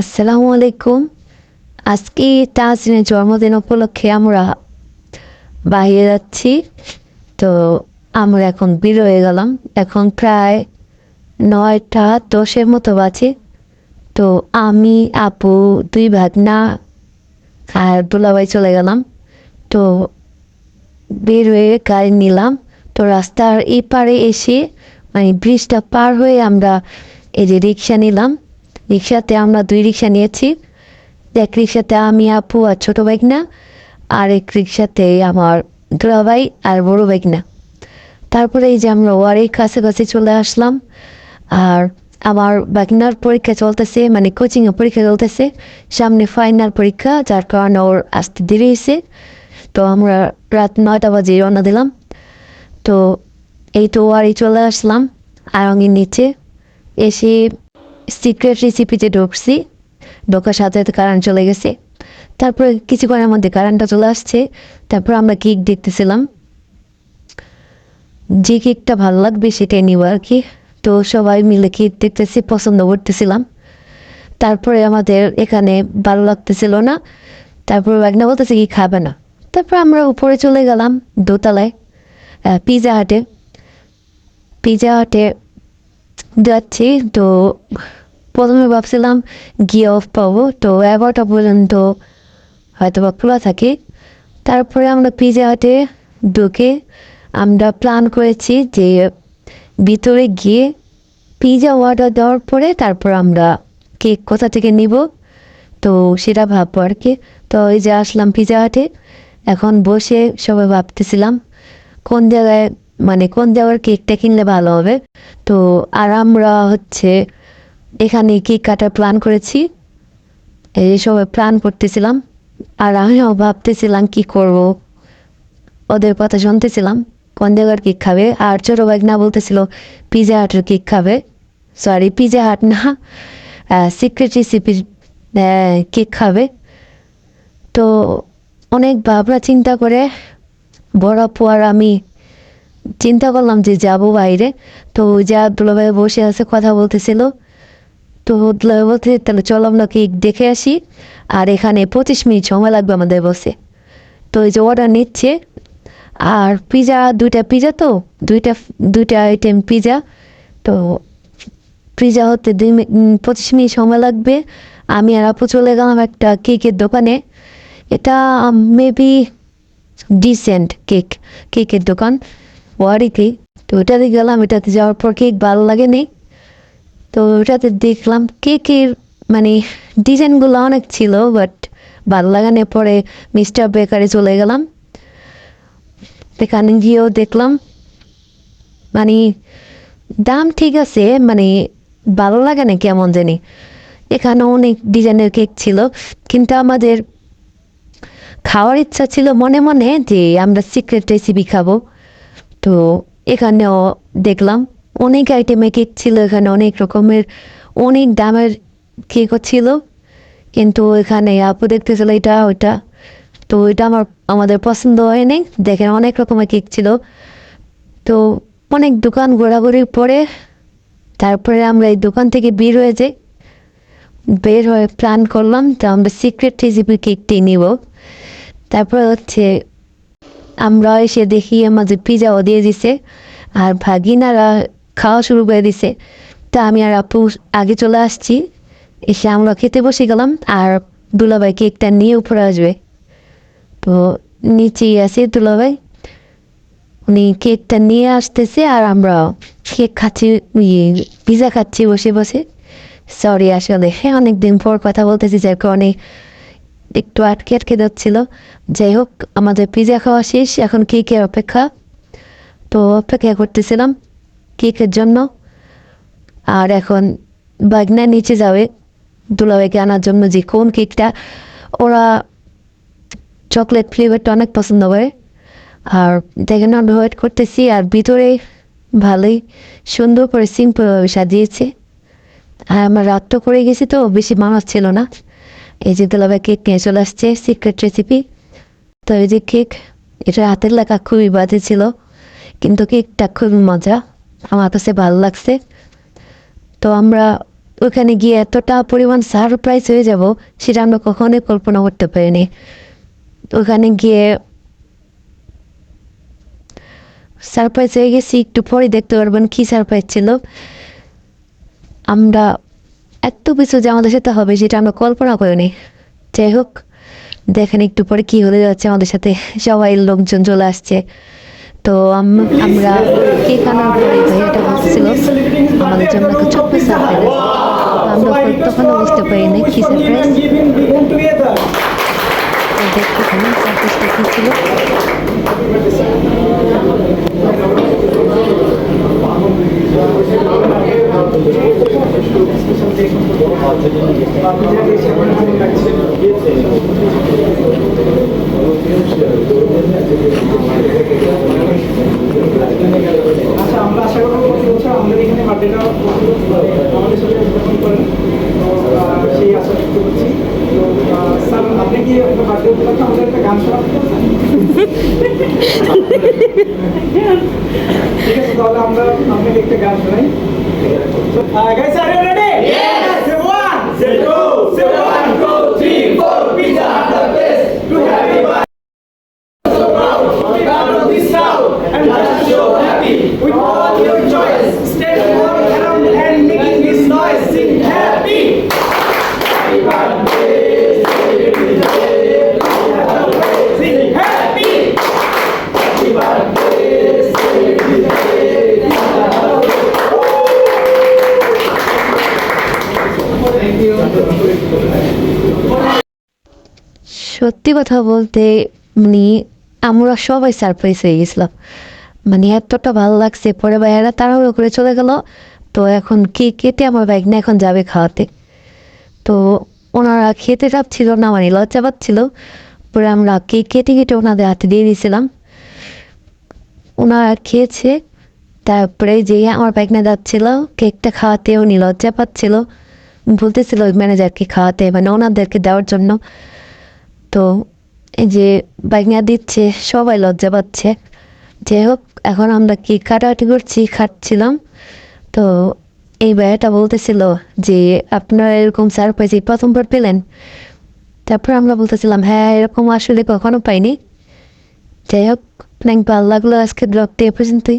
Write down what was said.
আসসালামু আলাইকুম। আজকে তাজরিনের জন্মদিন উপলক্ষে আমরা বাইরে যাচ্ছি। তো আমরা এখন বের হয়ে গেলাম। এখন প্রায় নয়টা দশের মতো বাজে। তো আমি, আপু, দুই ভাগনা আর দুলাভাই চলে গেলাম। তো বের হয়ে গাড়ি নিলাম। তো রাস্তার এই পারে এসে মানে ব্রিজটা পার হয়ে আমরা এই যে রিক্সা নিলাম। রিক্সাতে আমরা দুই রিক্সা নিয়েছি। এক রিক্সাতে আমি, আপু আর ছোটো বাইক না, আর এক রিক্সাতে আমার দুলাভাই আর বড়ো বাইক না। তারপরে এই যে আমরা ওয়ারির কাছাকাছি চলে আসলাম, আর আমার বাগনার পরীক্ষা চলতেছে মানে কোচিংয়ে পরীক্ষা চলতেছে। সামনে ফাইনাল পরীক্ষা, যার কারণে ওর আসতে দেরি হয়েছে। তো আমরা রাত নয়টা বাজে রওনা দিলাম। তো এই তো ওয়ারি চলে আসলাম, আরঙের নিচে। এসে সিক্রেট রেসিপিতে ঢুকছি, ঢোকার সাথে সাথে কারেন্ট চলে গেছে। তারপরে কিছুক্ষণের মধ্যে কারেন্টটা চলে আসছে, তারপর আমরা কেক দেখতেছিলাম। যে কেকটা ভালো লাগবে সেটাই নিব আর কি। তো সবাই মিলে কেক দেখতেছি, পছন্দ করতেছিলাম। তারপরে আমাদের এখানে ভালো লাগতেছিল না। তারপরে একনা বলতেছে কি খাবে না। তারপর আমরা উপরে চলে গেলাম দোতলায় পিজা হাটে পিজা হাটে যাচ্ছি, তো প্রথমে ভাবছিলাম গিয়ে অফ পাবো, তো এগারোটা পর্যন্ত হয়তো বা খোলা থাকে। তারপরে আমরা পিজা হাটে ঢুকে আমরা প্ল্যান করেছি যে ভিতরে গিয়ে পিজা অর্ডার দেওয়ার পরে তারপর আমরা কেক কোথা থেকে নিব, তো সেটা ভাববো আর কি। তো এই যে আসলাম পিজা হাটে এখন বসে সবাই ভাবতেছিলাম কোন জায়গায় মানে কোন জায়গার কেকটা কিনলে ভালো হবে। তো আর আমরা হচ্ছে এখানে কেক কাটার প্ল্যান করেছি। এই সবাই প্ল্যান করতেছিলাম। আর আমিও ভাবতেছিলাম কি করব। ওদের কথা শুনতেছিলাম, কোন জায়গার কেক খাবে। আর ছোটো ভাই না বলতেছিল, পিজা হাটের কেক খাবে। সরি পিজা হাট না। সিক্রেট রেসিপির কেক খাবে। তো অনেক ভাবনা চিন্তা করে বড় আপু আর আমি চিন্তা করলাম যে যাব বাইরে। তো যা দুলাভাই বসে আছে, কথা বলতেছিল। তো বলতে তাহলে চলো আমরা কেক দেখে আসি। আর এখানে পঁচিশ মিনিট সময় লাগবে আমাদের বসে। তো এই যে অর্ডার নিচ্ছে। আর পিজা দুইটা পিজা তো, দুইটা দুইটা আইটেম পিজা তো পিজা হতে দুই পঁচিশ মিনিট সময় লাগবে। আমি আর আপু চলে গেলাম একটা কেকের দোকানে। এটা মেবি ডিসেন্ট কেক কেকের দোকান। ওয়ারিতে। তো ওটাতে গেলাম, এটাতে যাওয়ার পর কেক ভালো লাগে নেই তো ওটাতে দেখলাম কেকের মানে ডিজাইনগুলো অনেক ছিল বাট ভালো লাগানোর পরে মিস্টার বেকারে চলে গেলাম। সেখানে গিয়েও দেখলাম মানে দাম ঠিক আছে মানে ভালো লাগে না কেমন জানি। এখানে অনেক ডিজাইনের কেক ছিল, কিন্তু আমাদের খাওয়ার ইচ্ছা ছিল মনে মনে যে আমরা সিক্রেট রেসিপি খাব। তো এখানেও দেখলাম অনেক আইটেমে কেক ছিল এখানে, অনেক রকমের, অনেক দামের কেকও ছিল। কিন্তু এখানে আপু দেখতেছিল এটা, ওইটা। তো এটা আমার, আমাদের পছন্দ হয়নি। দেখেন অনেক রকমের কেক ছিল। তো অনেক দোকান ঘোরাঘুরির পরে তারপরে আমরা এই দোকান থেকে বের হয়ে যাই। বের হয়ে প্ল্যান করলাম তো আমরা সিক্রেট রেসিপি কেকটি নিব। তারপর হচ্ছে আমরা এসে দেখি আমাদের পিজাও দিয়ে দিছে। আর ভাগিনারা খাওয়া শুরু করে দিছে। তা আমি আর আপু আগে চলে আসছি, এসে আমরা খেতে বসে গেলাম আর দুলাভাই কেকটা নিয়ে উপরে আসবে। তো নিচেই আছে দুলাভাই। উনি কেকটা নিয়ে আসতেছে আর আমরা কেক খাচ্ছি ইয়ে পিজা খাচ্ছি বসে বসে। সরি আসলে হ্যাঁ অনেকদিন পর কথা বলতেছি, যার কারণে একটু আটকে আটকে যাচ্ছিল। যাই হোক, আমাদের পিজা খাওয়া শেষ, এখন কেকের অপেক্ষা। তো অপেক্ষা করতেছিলাম। কেকের জন্য। আর এখন বাগনা নিচে যাবে, দুলাভাইকে আনার জন্য যে কোন কেকটা, ওরা চকলেট ফ্লেভারটা অনেক পছন্দ করে। আর দেখেন ওয়েট করতেছি, আর ভিতরে ভালোই সুন্দর করে সিম্পলভাবে সাজিয়েছে। আর আমার রাতটা করে গেছি তো, বেশি মানুষ ছিল না। এই যে দুলাভাই কেক নিয়ে চলে আসছে সিক্রেট রেসিপি তো এই যে কেক, এটা হাতের লেখা খুবই বাজে ছিল, কিন্তু কেকটা খুবই মজা। আমার কাছে ভালো লাগছে। তো আমরা ওখানে গিয়ে এতটা পরিমাণ সারপ্রাইজ হয়ে যাব, সেটা আমরা কখনোই কল্পনা করতে পারিনি। ওখানে গিয়ে সারপ্রাইজ হয়ে গেছি, একটু পরে দেখতে পারবেন কী সারপ্রাইজ ছিল। আমরা এত কিছু যে আমাদের সাথে হবে সেটা আমরা কল্পনা করিনি। যাই হোক, দেখেন একটু পরে কী হতে যাচ্ছে আমাদের সাথে। সবাই লোকজন চলে আসছে। তো আমরা কেক আনার পরে ভাইয়াটা বলছিল আমাদের জন্য একটা ছোট্ট সারপ্রাইজ আমরা তখনও বুঝতে পারিনি কি সারপ্রাইজ দেখতে সারপ্রাইজটা কী ছিল? আচ্ছা আমরা আশা করব আমাদের এখানে বার্থডেটা আমাদের সাথে উদযাপন করেন। সেই আশা তো স্যার, আপনি একটা বার্থডে একটা গান ঠিক আছে আমরা আপনাকে একটা গান শোনাই। গাইস আর রেডি সত্যি কথা বলতে মানে আমরা সবাই সারপ্রাইজ হয়ে গেছিলাম। মানে এতটা ভালো লাগছে। পরে ভাইয়ারা তাড়াহুড়ো করে চলে গেল। তো এখন কেক কেটে আমার বাইক না এখন যাবে খাওয়াতে। তো ওনারা খেতে চাচ্ছিল না মানে লজ্জা পাচ্ছিল। পরে আমরা কেক কেটে কেটে ওনাদের হাতে দিয়ে দিয়েছিলাম। ওনারা খেয়েছে। তারপরে যে আমার বাইক যাচ্ছিল কেকটা খাওয়াতে উনি লজ্জা পাচ্ছিল। বলতেছিল ম্যানেজারকে খাওয়াতে মানে ওনাদেরকে দেওয়ার জন্য। তো এই যে বাইক দিচ্ছে, সবাই লজ্জা পাচ্ছে। যাই হোক, এখন আমরা কি কাটাকাটি করছি? খাটছিলাম। তো এই ভাইয়াটা বলতেছিল যে, আপনারা এরকম সারপ্রাইজ এই প্রথমবার পেলেন? তারপর আমরা বলতেছিলাম হ্যাঁ এরকম আসলে কখনো পাইনি। যাই হোক অনেক ভালো লাগল আজকে ব্লগটি এ পর্যন্তই।